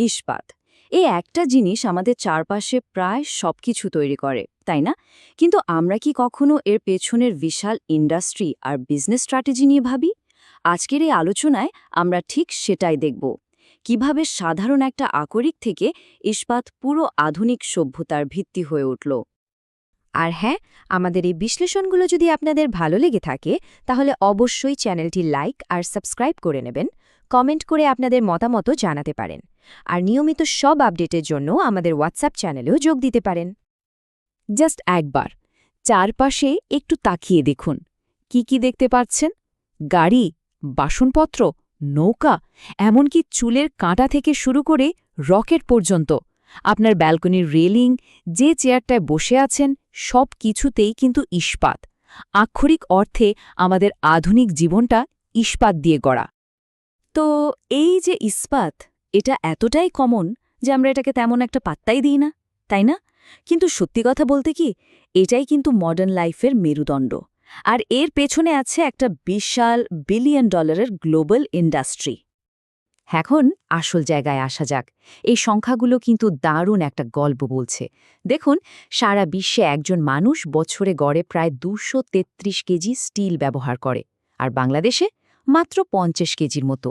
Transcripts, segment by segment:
ইস্পাত। এই একটা জিনিস আমাদের চারপাশে প্রায় সব কিছু তৈরি করে, তাই না? কিন্তু আমরা কি কখনো এর পেছনের বিশাল ইন্ডাস্ট্রি আর বিজনেস স্ট্র্যাটেজি নিয়ে ভাবি? আজকের এই আলোচনায় আমরা ঠিক সেটাই দেখব। কীভাবে সাধারণ একটা আকরিক থেকে ইস্পাত পুরো আধুনিক সভ্যতার ভিত্তি হয়ে উঠল। আর হ্যাঁ আমাদের এই বিশ্লেষণগুলো যদি আপনাদের ভালো লেগে থাকে, তাহলে অবশ্যই চ্যানেলটি লাইক আর সাবস্ক্রাইব করে নেবেন, কমেন্ট করে আপনাদের মতামতও জানাতে পারেন, আর নিয়মিত সব আপডেটের জন্য আমাদের হোয়াটসঅ্যাপ চ্যানেলেও যোগ দিতে পারেন। জাস্ট একবার, চারপাশে একটু তাকিয়ে দেখুন, কি কি দেখতে পাচ্ছেন? গাড়ি, বাসনপত্র, নৌকা, এমনকি চুলের কাঁটা থেকে শুরু করে রকেট পর্যন্ত। আপনার ব্যালকনির রেলিং, যে চেয়ারটায় বসে আছেন, সব কিছুতেই কিন্তু ইস্পাত। আক্ষরিক অর্থে আমাদের আধুনিক জীবনটা ইস্পাত দিয়ে গড়া। তো এই যে ইস্পাত, এটা এতটাই কমন যে আমরা এটাকে তেমন একটা পাত্তাই দিই না, তাই না? কিন্তু সত্যি কথা বলতে কি, এটাই কিন্তু মডার্ন লাইফের মেরুদণ্ড। আর এর পেছনে আছে একটা বিশাল বিলিয়ন ডলারের গ্লোবাল ইন্ডাস্ট্রি এখন আসল জায়গায় আসা যাক। এই সংখ্যাগুলো কিন্তু দারুণ একটা গল্প বলছে। দেখুন, সারা বিশ্বে একজন মানুষ বছরে গড়ে প্রায় দুশো কেজি স্টিল ব্যবহার করে, আর বাংলাদেশে মাত্র পঞ্চাশ কেজির মতো।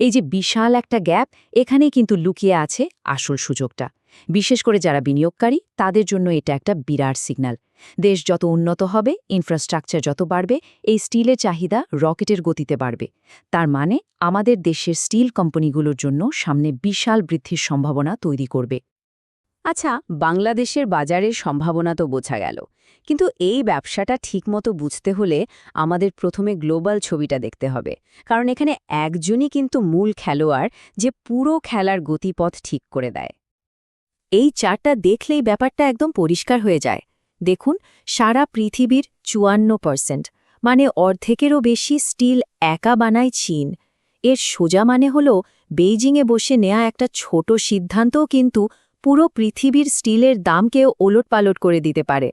এই যে বিশাল একটা গ্যাপ, এখানেই কিন্তু লুকিয়ে আছে আসল সুযোগটা। বিশেষ করে যারা বিনিয়োগকারী, তাদের জন্য এটা একটা বিরাট সিগন্যাল। দেশ যত উন্নত হবে ইনফ্রাস্ট্রাকচার যত বাড়বে, এই স্টিলের চাহিদা রকেটের গতিতে বাড়বে। তার মানে আমাদের দেশের স্টিল কোম্পানিগুলোর জন্য সামনে বিশাল বৃদ্ধির সম্ভাবনা তৈরি করবে। আচ্ছা বাংলাদেশের বাজারের সম্ভাবনা তো বোঝা গেল। কিন্তু এই ব্যবসাটা ঠিকমতো বুঝতে হলে আমাদের প্রথমে গ্লোবাল ছবিটা দেখতে হবে। কারণ এখানে একজনই কিন্তু মূল খেলোয়াড় যে পুরো খেলার গতিপথ ঠিক করে দেয়। এই চারটা দেখলেই ব্যাপারটা একদম পরিষ্কার হয়ে যায়। দেখুন, সারা পৃথিবীর চুয়ান্ন পার্সেন্ট মানে অর্ধেকেরও বেশি স্টিল একা বানায় চীন। এর সোজা মানে হল, বেইজিংয়ে বসে নেয়া একটা ছোট সিদ্ধান্তও কিন্তু পুরো পৃথিবীর স্টিলের দামকেও ওলটপালট করে দিতে পারে।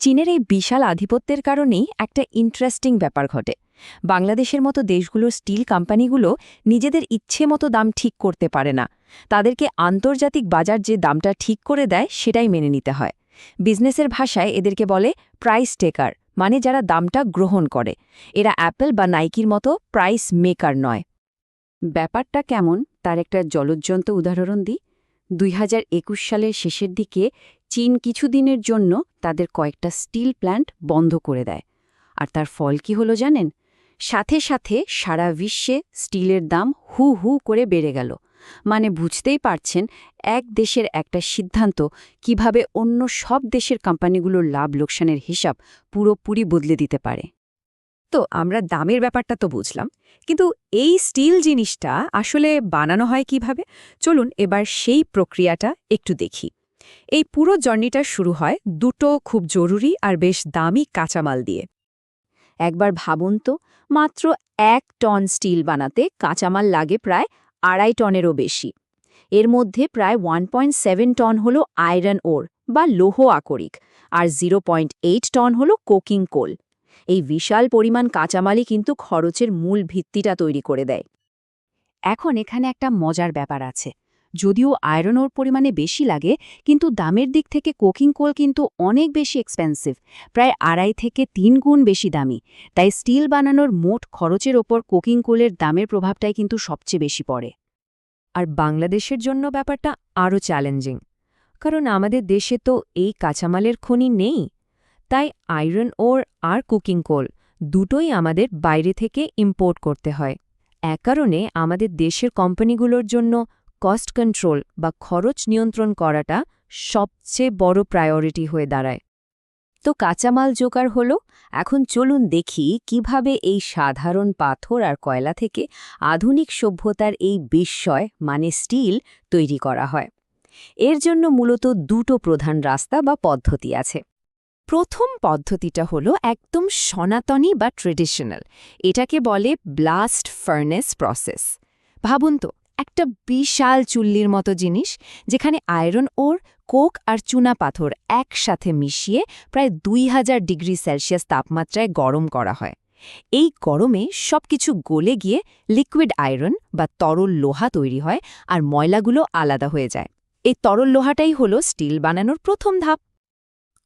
চীনের এই বিশাল আধিপত্যের কারণেই একটা ইন্টারেস্টিং ব্যাপার ঘটে। বাংলাদেশের মতো দেশগুলোর স্টিল কোম্পানিগুলো নিজেদের ইচ্ছে মতো দাম ঠিক করতে পারে না। তাদেরকে আন্তর্জাতিক বাজার যে দামটা ঠিক করে দেয়, সেটাই মেনে নিতে হয়। বিজনেসের ভাষায় এদেরকে বলে প্রাইস টেকার মানে যারা দামটা গ্রহণ করে। এরা অ্যাপেল বা নাইকির মতো প্রাইস মেকার নয়। ব্যাপারটা কেমন? তার একটা জলজ্জন্ত উদাহরণ দিই। দুই হাজার একুশ সালের শেষের দিকে চীন কিছুদিনের জন্য তাদের কয়েকটা স্টিল প্ল্যান্ট বন্ধ করে দেয়। আর তার ফল কি হলো জানেন? সাথে সাথে সারা বিশ্বে স্টিলের দাম হু হু করে বেড়ে গেল। মানে বুঝতেই পারছেন, এক দেশের একটা সিদ্ধান্ত কীভাবে অন্য সব দেশের কোম্পানিগুলোর লাভ লোকসানের হিসাব পুরোপুরি বদলে দিতে পারে। তো আমরা দামের ব্যাপারটা তো বুঝলাম, কিন্তু এই স্টিল জিনিসটা আসলে বানানো হয় কীভাবে? চলুন এবার সেই প্রক্রিয়াটা একটু দেখি। এই পুরো জার্নিটা শুরু হয় দুটো খুব জরুরি আর বেশ দামি কাঁচামাল দিয়ে। একবার ভাবুন তো, মাত্র এক টন স্টিল বানাতে কাঁচামাল লাগে প্রায় আড়াই টনেরও বেশি। এর মধ্যে প্রায় ওয়ান টন হল আয়রন ওর বা লোহ আকরিক আর জিরো টন হল কোকিং কোল। এই বিশাল পরিমাণ কাঁচামালই কিন্তু খরচের মূল ভিত্তিটা তৈরি করে দেয়। এখন এখানে একটা মজার ব্যাপার আছে। যদিও আয়রন ওর পরিমাণে বেশি লাগে, কিন্তু দামের দিক থেকে কোকিং কোল কিন্তু অনেক বেশি এক্সপেন্সিভ প্রায় আড়াই থেকে তিন গুণ বেশি দামি। তাই স্টিল বানানোর মোট খরচের ওপর কোকিং কোলের দামের প্রভাবটাই কিন্তু সবচেয়ে বেশি পড়ে। আর বাংলাদেশের জন্য ব্যাপারটা আরও চ্যালেঞ্জিং কারণ আমাদের দেশে তো এই কাঁচামালের খনি নেই। তাই আয়রন ওর আর কুকিং কোল দুটোই আমাদের বাইরে থেকে ইম্পোর্ট করতে হয়। এক কারণে আমাদের দেশের কোম্পানিগুলোর জন্য কস্ট কন্ট্রোল বা খরচ নিয়ন্ত্রণ করাটা সবচেয়ে বড় প্রায়োরিটি হয়ে দাঁড়ায়। তো কাঁচামাল জোগাড় হলো, এখন চলুন দেখি কীভাবে এই সাধারণ পাথর আর কয়লা থেকে আধুনিক সভ্যতার এই বিস্ময় মানে স্টিল, তৈরি করা হয়। এর জন্য মূলত দুটো প্রধান রাস্তা বা পদ্ধতি আছে। প্রথম পদ্ধতিটা হলো একদম সনাতনী বা ট্রেডিশনাল এটাকে বলে ব্লাস্ট ফার্নেস প্রসেস ভাবুন তো একটা বিশাল চুল্লির মতো জিনিস যেখানে আয়রন ওর, কোক আর চুনা পাথর একসাথে মিশিয়ে প্রায় দুই হাজার ডিগ্রি সেলসিয়াস তাপমাত্রায় গরম করা হয়। এই গরমে সবকিছু গলে গিয়ে লিকুইড আয়রন বা তরল লোহা তৈরি হয় আর ময়লাগুলো আলাদা হয়ে যায়। এই তরল লোহাটাই হলো স্টিল বানানোর প্রথম ধাপ।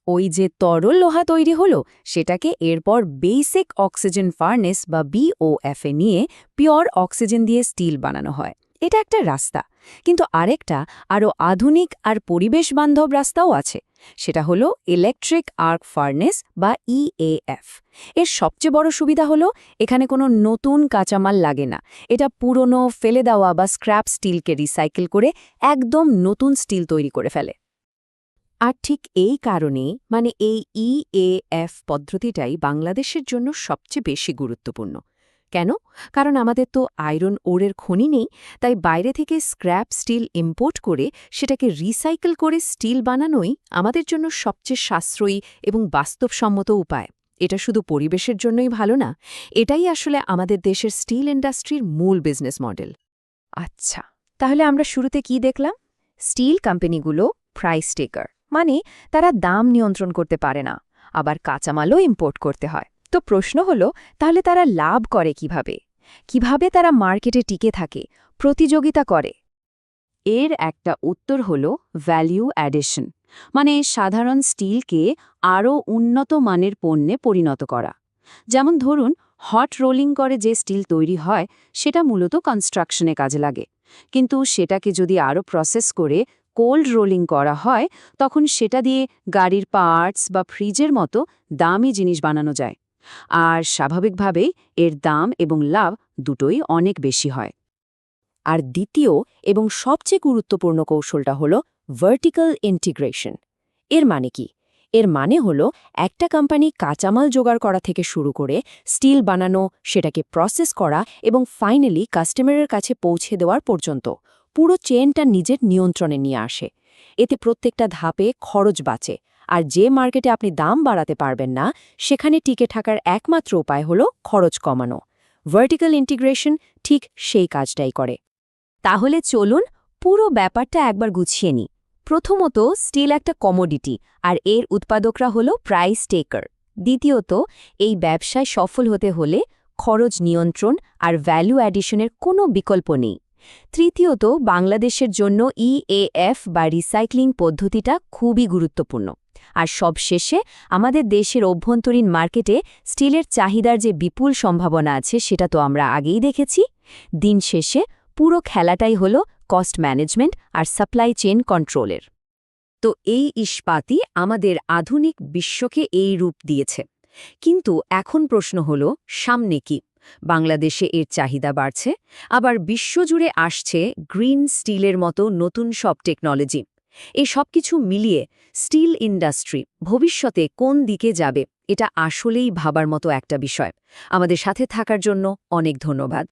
ওই যে তরল লোহা তৈরি হলো, সেটাকে এরপর বেসিক অক্সিজেন ফার্নেস বা বিওএফ নিয়ে পিওর অক্সিজেন দিয়ে স্টিল বানানো হয়। এটা একটা রাস্তা। কিন্তু আরেকটা আরও আধুনিক আর পরিবেশ বান্ধব রাস্তাও আছে। সেটা হলো ইলেকট্রিক আর্ক ফার্নেস বা ইএএফ এর সবচেয়ে বড় সুবিধা হলো এখানে কোনো নতুন কাঁচামাল লাগে না। এটা পুরনো, ফেলে দেওয়া বা স্ক্র্যাপ স্টিলকে রিসাইকেল করে একদম নতুন স্টিল তৈরি করে ফেলে। আর ঠিক এই কারণে মানে এই ইএএফ পদ্ধতিটাই বাংলাদেশের জন্য সবচেয়ে বেশি গুরুত্বপূর্ণ। কেন? কারণ আমাদের তো আয়রন ওরের খনি নেই, তাই বাইরে থেকে স্ক্র্যাপ স্টিল ইম্পোর্ট করে সেটাকে রিসাইকেল করে স্টিল বানানোই আমাদের জন্য সবচেয়ে সাশ্রয়ী এবং বাস্তবসম্মত উপায়। এটা শুধু পরিবেশের জন্যই ভালো না, এটাই আসলে আমাদের দেশের স্টিল ইন্ডাস্ট্রির মূল বিজনেস মডেল। আচ্ছা তাহলে আমরা শুরুতে কি দেখলাম? স্টিল কোম্পানিগুলো প্রাইস টেকার মানে তারা দাম নিয়ন্ত্রণ করতে পারে না, আবার কাঁচামালও ইম্পোর্ট করতে হয়। তো প্রশ্ন হলো, তাহলে তারা লাভ করে কীভাবে? কীভাবে তারা মার্কেটে টিকে থাকে? প্রতিযোগিতা করে। এর একটা উত্তর হল ভ্যালিউ অ্যাডিশন মানে সাধারণ স্টিলকে আরও উন্নত মানের পণ্যে পরিণত করা। যেমন ধরুন, হট রোলিং করে যে স্টিল তৈরি হয়, সেটা মূলত কনস্ট্রাকশনে কাজে লাগে। কিন্তু সেটাকে যদি আরও প্রসেস করে কোল্ড রোলিং করা হয়, তখন সেটা দিয়ে গাড়ির পার্টস বা ফ্রিজের মতো দামি জিনিস বানানো যায়। আর স্বাভাবিকভাবেই এর দাম এবং লাভ দুটোই অনেক বেশি হয়। আর দ্বিতীয় এবং সবচেয়ে গুরুত্বপূর্ণ কৌশলটা হল ভার্টিক্যাল ইন্টিগ্রেশন এর মানে কি? এর মানে হল একটা কোম্পানি কাঁচামাল জোগাড় করা থেকে শুরু করে স্টিল বানানো, সেটাকে প্রসেস করা এবং ফাইনালি কাস্টমারের কাছে পৌঁছে দেওয়ার পর্যন্ত পুরো চেনটা নিজের নিয়ন্ত্রণে নিয়ে আসে। এতে প্রত্যেকটা ধাপে খরচ বাঁচে। আর যে মার্কেটে আপনি দাম বাড়াতে পারবেন না, সেখানে টিকে থাকার একমাত্র উপায় হল খরচ কমানো। ভার্টিক্যাল ইন্টিগ্রেশন ঠিক সেই কাজটাই করে। তাহলে চলুন পুরো ব্যাপারটা একবার গুছিয়ে নিই। প্রথমত স্টিল একটা কমোডিটি আর এর উৎপাদকরা হল প্রাইস টেকার দ্বিতীয়ত, এই ব্যবসায় সফল হতে হলে খরচ নিয়ন্ত্রণ আর ভ্যালু অ্যাডিশনের কোনো বিকল্প নেই। তৃতীয়ত, বাংলাদেশের জন্য ইএএফ বা রিসাইক্লিং পদ্ধতিটা খুবই গুরুত্বপূর্ণ। আর সবশেষে আমাদের দেশের অভ্যন্তরীণ মার্কেটে স্টিলের চাহিদার যে বিপুল সম্ভাবনা আছে সেটা তো আমরা আগেই দেখেছি। দিন শেষে পুরো খেলাটাই হল কস্ট ম্যানেজমেন্ট আর সাপ্লাই চেন কন্ট্রোলের তো এই ইস্পাতই আমাদের আধুনিক বিশ্বকে এই রূপ দিয়েছে। কিন্তু এখন প্রশ্ন হল, সামনে কি? বাংলাদেশে এর চাহিদা বাড়ছে, আবার বিশ্বজুড়ে আসছে গ্রিন স্টিলের মতো নতুন সব টেকনোলজি এই সব কিছু মিলিয়ে স্টিল ইন্ডাস্ট্রি ভবিষ্যতে কোন দিকে যাবে, এটা আসলেই ভাবার মতো একটা বিষয়। আমাদের সাথে থাকার জন্য অনেক ধন্যবাদ।